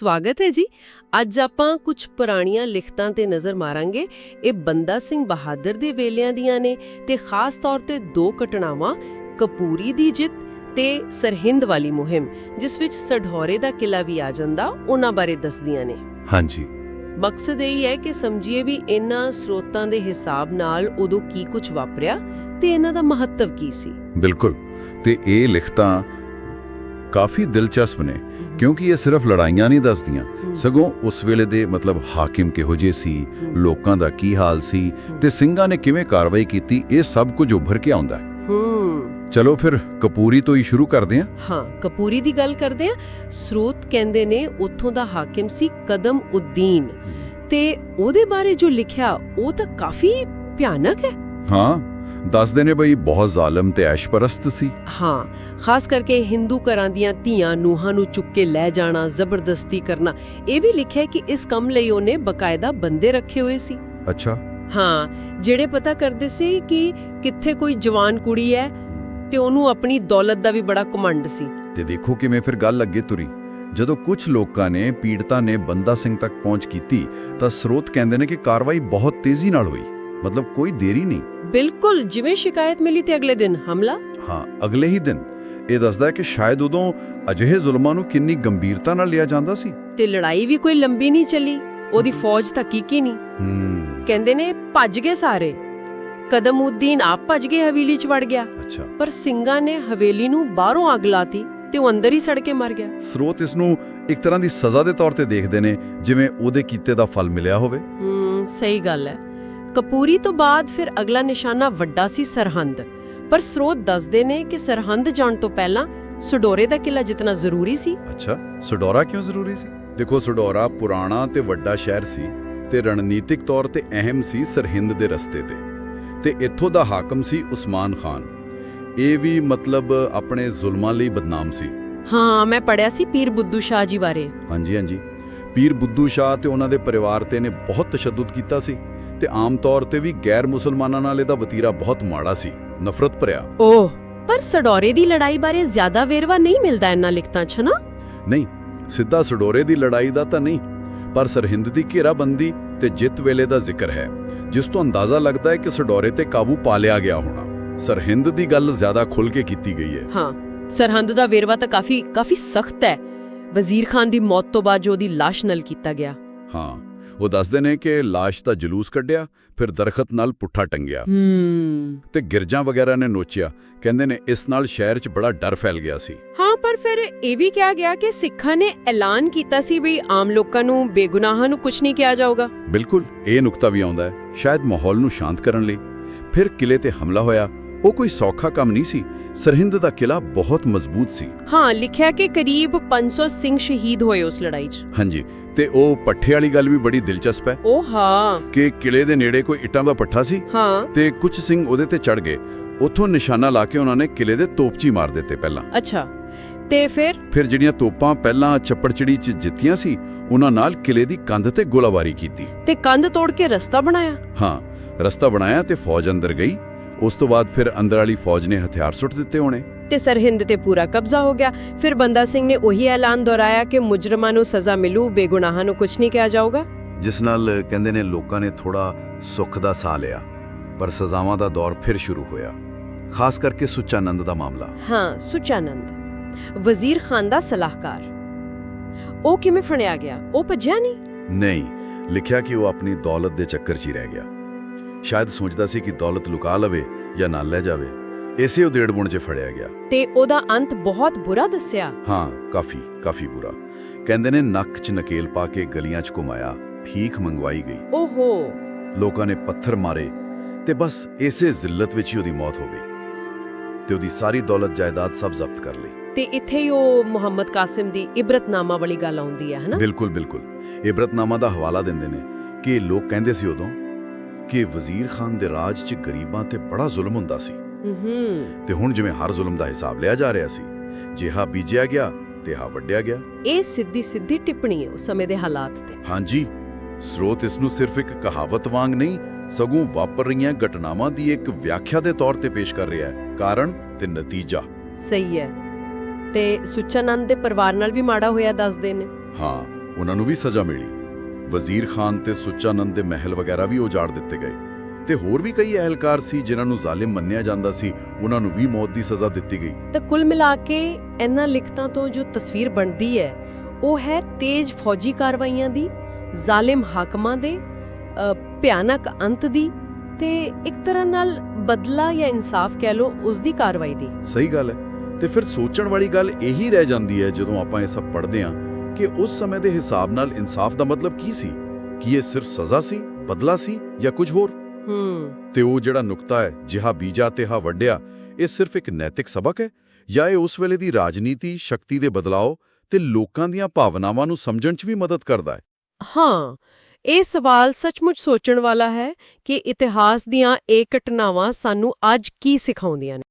ਸਵਾਗਤ ਹੈ ਜੀ। ਅੱਜ ਆਪਾਂ ਕੁਝ ਪੁਰਾਣੀਆਂ ਲਿਖਤਾਂ ਤੇ ਨਜ਼ਰ ਮਾਰਾਂਗੇ। ਇਹ ਬੰਦਾ ਸਿੰਘ ਬਹਾਦਰ ਦੇ ਵੇਲਿਆਂ ਦੀਆਂ ਨੇ ਤੇ ਖਾਸ ਤੌਰ ਤੇ ਦੋ ਘਟਨਾਵਾਂ ਕਪੂਰੀ ਦੀ ਜਿੱਤ ਤੇ ਸਰਹਿੰਦ ਵਾਲੀ ਮੁਹਿੰਮ ਜਿਸ ਵਿੱਚ ਸਢੌਰੇ ਦਾ ਕਿਲਾ ਵੀ ਆ ਜਾਂਦਾ ਉਹਨਾਂ ਬਾਰੇ ਦੱਸਦੀਆਂ ਨੇ। ਹਾਂਜੀ। ਮਕਸਦ ਇਹ ਹੈ ਕਿ ਸਮਝੀਏ ਵੀ ਇਹਨਾਂ ਸਰੋਤਾਂ ਦੇ ਹਿਸਾਬ ਨਾਲ ਉਦੋਂ ਕੀ ਕੁਝ ਵਾਪਰਿਆ ਤੇ ਇਹਨਾਂ ਦਾ ਮਹੱਤਵ ਕੀ ਸੀ। ਬਿਲਕੁਲ। ਤੇ ਇਹ ਲਿਖਤਾਂ ਕਾਫੀ ਦਿਲਚਸਪ ਨੇ ਕਿਉਂਕਿ ਇਹ ਸਿਰਫ ਲੜਾਈਆਂ ਨਹੀਂ ਦੱਸਦੀਆਂ। ਸਗੋਂ ਉਸ ਵੇਲੇ ਦੇ ਮਤਲਬ ਹਾਕਿਮ ਕਿਹੋ ਜਿਹੇ ਸੀ ਲੋਕਾਂ ਦਾ ਕੀ ਹਾਲ ਸੀ ਤੇ ਸਿੰਘਾਂ ਨੇ ਕਿਵੇਂ ਕਾਰਵਾਈ ਕੀਤੀ ਇਹ ਸਭ ਕੁਝ ਉੱਭਰ ਕੇ ਆਉਂਦਾ ਹੈ। ਹੂੰ। ਚਲੋ ਫਿਰ ਕਪੂਰੀ ਤੋਂ ਹੀ ਸ਼ੁਰੂ ਕਰਦੇ ਹਾਂ। ਹਾਂ ਕਪੂਰੀ ਦੀ ਗੱਲ ਕਰਦੇ ਆ ਸਰੋਤ ਕਹਿੰਦੇ ਨੇ ਉੱਥੋਂ ਦਾ ਹਾਕਿਮ ਸੀ ਕਦਮ ਉਦੀਨ। ਤੇ ਉਹਦੇ ਬਾਰੇ ਜੋ ਲਿਖਿਆ ਉਹ ਤਾਂ ਕਾਫੀ ਭਿਆਨਕ ਹੈ। ਹਾਂ। ਦੱਸਦੇ ਨੇ ਬਈ ਬਹੁਤ ਜ਼ਾਲਮ ਤੇ ਐਸ਼ਪਰਸਤ ਸੀ। ਹਾਂ ਖਾਸ ਕਰਕੇ ਹਿੰਦੂ ਘਰਾਂ ਦੀਆਂ ਧੀਆਂ ਨੂਹਾਂ ਨੂੰ ਚੁੱਕ ਕੇ ਲੈ ਜਾਣਾ ਜ਼ਬਰਦਸਤੀ ਕਰਨਾ ਇਹ ਵੀ ਲਿਖਿਆ ਕਿ ਇਸ ਕੰਮ ਲਈ ਉਹਨੇ ਬਕਾਇਦਾ ਬੰਦੇ ਰੱਖੇ ਹੋਏ ਸੀ। ਅੱਛਾ। ਹਾਂ ਜਿਹੜੇ ਪਤਾ ਕਰਦੇ ਸੀ ਕਿ ਕਿੱਥੇ ਕੋਈ ਜਵਾਨ ਕੁੜੀ ਹੈ ਤੇ ਉਹਨੂੰ ਆਪਣੀ ਦੌਲਤ ਦਾ ਵੀ ਬੜਾ ਕਮੰਡ ਸੀ। ਤੇ ਦੇਖੋ ਕਿਵੇਂ ਫਿਰ ਗੱਲ ਅੱਗੇ ਤੁਰੀ। ਜਦੋਂ ਕੁਝ ਲੋਕਾਂ ਨੇ ਪੀੜਤਾ ਨੇ ਬੰਦਾ ਸਿੰਘ ਤੱਕ ਪਹੁੰਚ ਕੀਤੀ ਤਾਂ ਸਰੋਤ ਕਹਿੰਦੇ ਨੇ ਕਿ ਕਾਰਵਾਈ ਬਹੁਤ ਤੇਜ਼ੀ ਨਾਲ ਹੋਈ। ਮਤਲਬ ਕੋਈ ਦੇਰੀ ਨਹੀਂ। ਬਿਲਕੁਲ ਜਿਵੇਂ ਸ਼ਿਕਾਇਤ ਮਿਲੀ ਤੇ ਅਗਲੇ ਦਿਨ ਹਮਲਾ? ਹਾਂ ਅਗਲੇ ਹੀ ਦਿਨ। ਇਹ ਦੱਸਦਾ ਹੈ ਕਿ ਸ਼ਾਇਦ ਉਦੋਂ ਅਜਿਹੇ ਜ਼ੁਲਮਾਂ ਨੂੰ ਕਿੰਨੀ ਗੰਭੀਰਤਾ ਨਾਲ ਲਿਆ ਜਾਂਦਾ ਸੀ। ਤੇ ਲੜਾਈ ਵੀ ਕੋਈ ਲੰਬੀ ਨਹੀਂ ਚੱਲੀ। ਉਹਦੀ ਫੌਜ ਥੱਕੀ ਨਹੀਂ। ਕਹਿੰਦੇ ਨੇ ਭੱਜ ਗਏ ਸਾਰੇ। ਕਦਮਉਦੀਨ ਆਪ ਭੱਜ ਕੇ ਹਵੇਲੀ 'ਚ ਵੜ ਗਿਆ। ਅੱਛਾ। ਪਰ ਸਿੰਘਾਂ ਨੇ ਹਵੇਲੀ ਨੂੰ ਬਾਹਰੋਂ ਅੱਗ ਲਾਤੀ ਤੇ ਉਹ ਅੰਦਰ ਹੀ ਸੜ ਕੇ ਮਰ ਗਿਆ। ਸਰੋਤ ਇਸ ਨੂੰ ਇੱਕ ਤਰ੍ਹਾਂ ਦੀ ਸਜ਼ਾ ਦੇ ਤੌਰ ਤੇ ਦੇਖਦੇ ਨੇ ਜਿਵੇਂ ਉਹਦੇ ਕੀਤੇ ਦਾ ਫਲ ਮਿਲਿਆ ਹੋਵੇ। ਹੂੰ ਸਹੀ ਗੱਲ ਹੈ। ਕਪੂਰੀ ਤੋਂ ਬਾਅਦ ਫਿਰ ਅਗਲਾ ਨਿਸ਼ਾਨਾ ਵੱਡਾ ਸੀ ਸਰਹੰਦ। ਪਰ ਸਰੋਤ ਦੱਸਦੇ ਨੇ ਕਿ ਸਰਹੰਦ ਜਾਣ ਤੋਂ ਪਹਿਲਾਂ ਸਡੋਰੇ ਦਾ ਕਿਲਾ ਜਿੰਨਾ ਜ਼ਰੂਰੀ ਸੀ। ਅੱਛਾ ਸਡੋਰਾ ਕਿਉਂ ਜ਼ਰੂਰੀ ਸੀ? ਦੇਖੋ ਸਡੋਰਾ ਪੁਰਾਣਾ ਤੇ ਵੱਡਾ ਸ਼ਹਿਰ ਸੀ ਤੇ ਰਣਨੀਤਿਕ ਤੌਰ ਤੇ ਅਹਿਮ ਸੀ ਸਰਹਿੰਦ ਦੇ ਰਸਤੇ ਤੇ। ਤੇ ਇੱਥੋਂ ਦਾ ਹਾਕਮ ਸੀ ਉਸਮਾਨ ਖਾਨ। ਇਹ ਵੀ ਮਤਲਬ ਆਪਣੇ ਜ਼ੁਲਮਾਂ ਲਈ ਬਦਨਾਮ ਸੀ। ਹਾਂ ਮੈਂ ਪੜਿਆ ਸੀ ਪੀਰ ਬੁੱਧੂ ਸ਼ਾਹ ਜੀ ਬਾਰੇ। ਹਾਂਜੀ ਹਾਂਜੀ। ਪੀਰ ਬੁੱਧੂ ਸ਼ਾਹ ਤੇ ਉਹਨਾਂ ਦੇ ਪਰਿਵਾਰ ਤੇ ਨੇ ਬਹੁਤ ਤਸ਼ੱਦਦ ਕੀਤਾ ਸੀ। ਤੇ ਆਮ ਤੌਰ ਤੇ ਵੀ ਗੈਰ ਮੁਸਲਮਾਨਾਂ ਨਾਲ ਇਹਦਾ ਵਤੀਰਾ ਬਹੁਤ ਮਾੜਾ ਸੀ ਨਫ਼ਰਤ ਭਰਿਆ। ਓਹ ਪਰ ਸਡੋਰੇ ਦੀ ਲੜਾਈ ਬਾਰੇ ਜ਼ਿਆਦਾ ਵੇਰਵਾ ਨਹੀਂ ਮਿਲਦਾ ਇਹਨਾਂ ਲਿਖਤਾਂ 'ਚ ਨਾ ਨਹੀਂ ਸਿੱਧਾ ਸਡੋਰੇ ਦੀ ਲੜਾਈ ਦਾ ਤਾਂ ਨਹੀਂ ਪਰ ਸਰਹਿੰਦ ਦੀ ਘੇਰਾਬੰਦੀ ਤੇ ਜਿੱਤ ਵੇਲੇ ਦਾ ਜ਼ਿਕਰ ਹੈ ਜਿਸ ਤੋਂ ਅੰਦਾਜ਼ਾ ਲੱਗਦਾ ਹੈ ਕਿ ਸਡੋਰੇ ਤੇ ਕਾਬੂ ਪਾ ਲਿਆ ਗਿਆ ਹੋਣਾ। ਸਰਹਿੰਦ ਦੀ ਗੱਲ ਜ਼ਿਆਦਾ ਖੁੱਲ ਕੇ ਕੀਤੀ ਗਈ ਹੈ। ਹਾਂ ਸਰਹੰਦ ਦਾ ਵੇਰਵਾ ਤਾਂ ਕਾਫੀ ਕਾਫੀ ਸਖਤ ਹੈ। ਵਜ਼ੀਰ ਖਾਨ ਦੀ ਮੌਤ ਤੋਂ ਬਾਅਦ ਜੋ ਉਹਦੀ ਲਾਸ਼ ਨਲ ਕੀਤਾ ਗਿਆ। ਹਾਂ ਉਹ ਦੱਸਦੇ ਨੇ ਕਿ ਲਾਸ਼ ਦਾ ਜਲੂਸ ਕੱਢਿਆ ਫਿਰ ਦਰਖਤ ਨਾਲ ਪੁੱਠਾ ਟੰਗਿਆ। ਹੂੰ। ਤੇ ਗਿਰਜਾਂ ਵਗੈਰਾ ਨੇ ਨੋਚਿਆ। ਕਹਿੰਦੇ ਨੇ ਇਸ ਨਾਲ ਸ਼ਹਿਰ 'ਚ ਬੜਾ ਡਰ ਫੈਲ ਗਿਆ ਸੀ। ਹਾਂ ਪਰ ਫਿਰ ਇਹ ਵੀ ਕਿਹਾ ਗਿਆ ਕਿ ਸਿੱਖਾਂ ਨੇ ਐਲਾਨ ਕੀਤਾ ਸੀ ਵੀ ਆਮ ਲੋਕਾਂ ਨੂੰ ਬੇਗੁਨਾਹਾਂ ਨੂੰ ਕੁਝ ਨਹੀਂ ਕਿਹਾ ਜਾਊਗਾ। ਬਿਲਕੁਲ ਇਹ ਨੁਕਤਾ ਵੀ ਆਉਂਦਾ ਹੈ। ਸ਼ਾਇਦ ਮਾਹੌਲ ਨੂੰ ਸ਼ਾਂਤ ਕਰਨ ਲਈ। ਫਿਰ ਕਿਲੇ ਤੇ ਹਮਲਾ ਹੋਇਆ। ਉਹ ਕੋਈ ਸੌਖਾ ਕੰਮ ਨਹੀਂ ਸੀ। ਸਰਹਿੰਦ ਦਾ ਕਿਲਾ ਬਹੁਤ ਮਜ਼ਬੂਤ ਸੀ। ਹਾਂ ਲਿਖਿਆ ਕਿ ਕਰੀਬ 500 ਸਿੰਘ ਸ਼ਹੀਦ ਹੋਏ ਉਸ ਲੜਾਈ 'ਚ। ਹਾਂਜੀ ਤੇ ਉਹ ਪੱਠੇ ਵਾਲੀ ਗੱਲ ਵੀ ਬੜੀ ਦਿਲਚਸਪ ਹੈ। ਉਹ ਹਾਂ। ਕਿ ਕਿਲੇ ਦੇ ਨੇੜੇ ਕੋਈ ਇੱਟਾਂ ਦਾ ਪੱਠਾ ਸੀ ਹਾਂ। ਤੇ ਕੁਝ ਸਿੰਘ ਉਹਦੇ ਤੇ ਚੜ ਗਏ। ਉੱਥੋਂ ਨਿਸ਼ਾਨਾ ਲਾ ਕੇ ਉਹਨਾਂ ਨੇ ਕਿਲੇ ਦੇ ਤੋਪਚੀ ਮਾਰ ਦਿੱਤੇ ਪਹਿਲਾਂ। ਅੱਛਾ। ਤੇ ਫਿਰ? ਫਿਰ ਜਿਹੜੀਆਂ ਤੋਪਾਂ ਪਹਿਲਾਂ ਚੱਪੜਚਿੜੀ 'ਚ ਜਿੱਤੀਆਂ ਸੀ ਉਹਨਾਂ ਨਾਲ ਕਿਲੇ ਦੀ ਕੰਧ ਤੇ ਗੋਲਾਬਾਰੀ ਕੀਤੀ। ਤੇ ਕੰਧ ਤੋੜ ਕੇ ਰਸਤਾ ਬਣਾਇਆ? ਹਾਂ ਰਸਤਾ ਬਣਾਇਆ ਤੇ ਫੌਜ ਅੰਦਰ ਗਈ। ਉਸ ਤੋਂ ਬਾਅਦ ਫਿਰ ਅੰਦਰ ਵਾਲੀ ਫੌਜ ਨੇ ਹਥਿਆਰ ਸੁੱਟ ਦਿੱਤੇ ਹੋਣੇ ਤੇ ਸਰਹਿੰਦ ਤੇ ਪੂਰਾ ਕਬਜ਼ਾ ਹੋ ਗਿਆ। ਫਿਰ ਬੰਦਾ ਸਿੰਘ ਨੇ ਉਹੀ ਐਲਾਨ ਦੁਹਰਾਇਆ ਕਿ ਮੁਜਰਮਾਂ ਨੂੰ ਸਜ਼ਾ ਮਿਲੂ ਬੇਗੁਨਾਹਾਂ ਨੂੰ ਕੁਝ ਨਹੀਂ ਕਿਹਾ ਜਾਊਗਾ। ਜਿਸ ਨਾਲ ਕਹਿੰਦੇ ਨੇ ਲੋਕਾਂ ਨੇ ਥੋੜਾ ਸੁੱਖ ਦਾ ਸਾਹ ਲਿਆ ਪਰ ਸਜ਼ਾਵਾਂ ਦਾ ਦੌਰ ਫਿਰ ਸ਼ੁਰੂ ਹੋਇਆ। ਖਾਸ ਕਰਕੇ ਸੁੱਚਾਨੰਦ ਦਾ ਮਾਮਲਾ। ਹਾਂ ਸੁਚਾਨੰਦ। ਵਜ਼ੀਰ ਖਾਨ ਦਾ ਸਲਾਹਕਾਰ। ਉਹ ਕਿਵੇਂ ਫੜਿਆ ਗਿਆ? ਉਹ ਭੱਜਿਆ ਨਹੀਂ? ਨਹੀਂ ਲਿਖਿਆ ਕਿ ਉਹ ਆਪਣੀ ਦੌਲਤ ਦੇ ਚੱਕਰ 'ਚ ਹੀ ਰਹਿ ਗਿਆ। ਸ਼ਾਇਦ ਸੋਚਦਾ ਸੀ ਕਿ ਦੌਲਤ ਲੁਕਾ ਲਵੇ ਜਾਂ ਨਾਲ ਲੈ ਜਾਵੇ। ਇਸੇ ਉਦੇੜ ਬੁਣ 'ਚ ਫੜਿਆ ਗਿਆ। ਤੇ ਉਹਦਾ ਅੰਤ ਬਹੁਤ ਬੁਰਾ ਦੱਸਿਆ। ਹਾਂ ਕਾਫੀ ਕਾਫੀ ਬੁਰਾ। ਕਹਿੰਦੇ ਨੇ ਨੱਕ 'ਚ ਨਕੇਲ ਪਾ ਕੇ ਗਲੀਆਂ 'ਚ ਘੁਮਾਇਆ ਭੀਖ ਮੰਗਵਾਈ ਗਈ। ਓਹੋ। ਲੋਕਾਂ ਨੇ ਪੱਥਰ ਮਾਰੇ ਤੇ ਬਸ ਇਸੇ ਜ਼ਿਲਤ ਵਿੱਚ ਹੀ ਉਹਦੀ ਮੌਤ ਹੋ ਗਈ। ਤੇ ਉਹਦੀ ਸਾਰੀ ਦੌਲਤ ਜਾਇਦਾਦ ਸਭ ਜ਼ਬਤ ਕਰ ਲਈ। ਤੇ ਇੱਥੇ ਹੀ ਉਹ ਮੁਹੰਮਦ ਕਾਸਿਮ ਦੀ ਇਬਰਤਨਾਮਾ ਵਾਲੀ ਗੱਲ ਆਉਂਦੀ ਹੈ ਹਨਾ? ਬਿਲਕੁਲ ਬਿਲਕੁਲ। ਇਬਰਤਨਾਮਾ ਦਾ ਹਵਾਲਾ ਦਿੰਦੇ ਨੇ ਕਿ ਲੋਕ ਕਹਿੰਦੇ ਸੀ ਉਦੋਂ ਕਿ ਵਜ਼ੀਰ ਖਾਨ ਦੇ ਰਾਜ 'ਚ ਗਰੀਬਾਂ ਤੇ ਬੜਾ ਜ਼ੁਲਮ ਹੁੰਦਾ ਸੀ। ਹੂੰ। ਤੇ ਹੁਣ ਜਿਵੇਂ ਹਰ ਜ਼ੁਲਮ ਦਾ ਹਿਸਾਬ ਲਿਆ ਜਾ ਰਿਹਾ ਸੀ ਜਿਹਾ ਬੀਜਿਆ ਗਿਆ ਤੇ ਹਾ ਵੱਢਿਆ ਗਿਆ। ਇਹ ਸਿੱਧੀ ਸਿੱਧੀ ਟਿੱਪਣੀ ਹੈ ਉਸ ਸਮੇਂ ਦੇ ਹਾਲਾਤ ਤੇ। ਹਾਂਜੀ ਸਰੋਤ ਇਸ ਨੂੰ ਸਿਰਫ ਇੱਕ ਕਹਾਵਤ ਵਾਂਗ ਨਹੀਂ ਸਗੋਂ ਵਾਪਰ ਰਹੀਆਂ ਘਟਨਾਵਾਂ ਦੀ ਇੱਕ ਵਿਆਖਿਆ ਦੇ ਤੌਰ ਤੇ ਪੇਸ਼ ਕਰ ਰਿਹਾ ਹੈ ਕਾਰਨ ਤੇ ਨਤੀਜਾ। ਸਹੀ ਹੈ। ਤੇ ਸੁਚਾਨੰਦ ਦੇ ਪਰਿਵਾਰ ਨਾਲ ਵੀ ਮਾੜਾ ਹੋਇਆ ਦੱਸਦੇ ਨੇ। ਹਾਂ ਉਹਨਾਂ ਨੂੰ ਵੀ ਸਜ਼ਾ ਮਿਲੀ। ਵਜ਼ੀਰ ਖਾਨ ਤੇ ਸੁੱਚਾਨੰਦ ਦੇ ਮਹਿਲ ਵਗੈਰਾ ਵੀ ਉਜਾੜ ਦਿੱਤੇ ਗਏ। ਤੇ ਹੋਰ ਵੀ ਕਈ ਅਹਿਲਕਾਰ ਸੀ ਜਿਨ੍ਹਾਂ ਨੂੰ ਜ਼ਾਲਿਮ ਮੰਨਿਆ ਜਾਂਦਾ ਸੀ। ਉਹਨਾਂ ਨੂੰ ਵੀ ਮੌਤ ਦੀ ਸਜ਼ਾ ਦਿੱਤੀ ਗਈ। ਤਾਂ ਕੁੱਲ ਮਿਲਾ ਕੇ ਇਹਨਾਂ ਲਿਖਤਾਂ ਤੋਂ ਜੋ ਤਸਵੀਰ ਬਣਦੀ ਹੈ ਉਹ ਹੈ ਤੇਜ਼ ਫੌਜੀ ਕਾਰਵਾਈਆਂ ਦੀ ਜ਼ਾਲਿਮ ਹਾਕਮਾਂ ਦੇ ਭਿਆਨਕ ਅੰਤ ਦੀ ਤੇ ਇੱਕ ਤਰ੍ਹਾਂ ਨਾਲ ਬਦਲਾ ਜਾਂ ਇਨਸਾਫ ਕਹਿ ਲੋ ਉਸ ਦੀ ਕਾਰਵਾਈ ਦੀ। ਸਹੀ ਗੱਲ ਹੈ। ਤੇ ਫਿਰ ਸੋਚਣ ਵਾਲੀ ਗੱਲ ਇਹੀ ਰਹਿ ਜਾਂਦੀ ਹੈ ਜਦੋਂ ਆਪਾਂ ਇਹ ਸਭ ਪੜ੍ਹਦੇ ਹਾਂ ਕਿ ਉਸ ਸਮੇਂ ਦੇ ਹਿਸਾਬ ਨਾਲ ਇਨਸਾਫ ਦਾ ਮਤਲਬ ਕੀ ਸੀ? ਕੀ ਇਹ ਸਿਰਫ ਸਜ਼ਾ ਸੀ ਬਦਲਾ ਸੀ ਜਾਂ ਕੁਝ ਹੋਰ? ਹੂੰ। ਤੇ ਉਹ ਜਿਹੜਾ ਨੁਕਤਾ ਹੈ ਜਿਹਾ ਬੀਜਾ ਤੇ ਹਾ ਵੱਡਿਆ ਇਹ ਸਿਰਫ ਇੱਕ ਨੈਤਿਕ ਸਬਕ ਹੈ? ਜਾਂ ਇਹ ਉਸ ਵੇਲੇ ਦੀ ਰਾਜਨੀਤੀ ਸ਼ਕਤੀ ਦੇ ਬਦਲਾਅ ਤੇ ਲੋਕਾਂ ਦੀਆਂ ਭਾਵਨਾਵਾਂ ਨੂੰ ਸਮਝਣ 'ਚ ਵੀ ਮਦਦ ਕਰਦਾ ਹੈ? ਹਾਂ ਇਹ ਸਵਾਲ ਸੱਚਮੁੱਚ ਸੋਚਣ ਵਾਲਾ ਹੈ ਕਿ ਇਤਿਹਾਸ ਦੀਆਂ ਇਹ ਘਟਨਾਵਾਂ ਸਾਨੂੰ ਅੱਜ ਕੀ ਸਿਖਾਉਂਦੀਆਂ ਨੇ।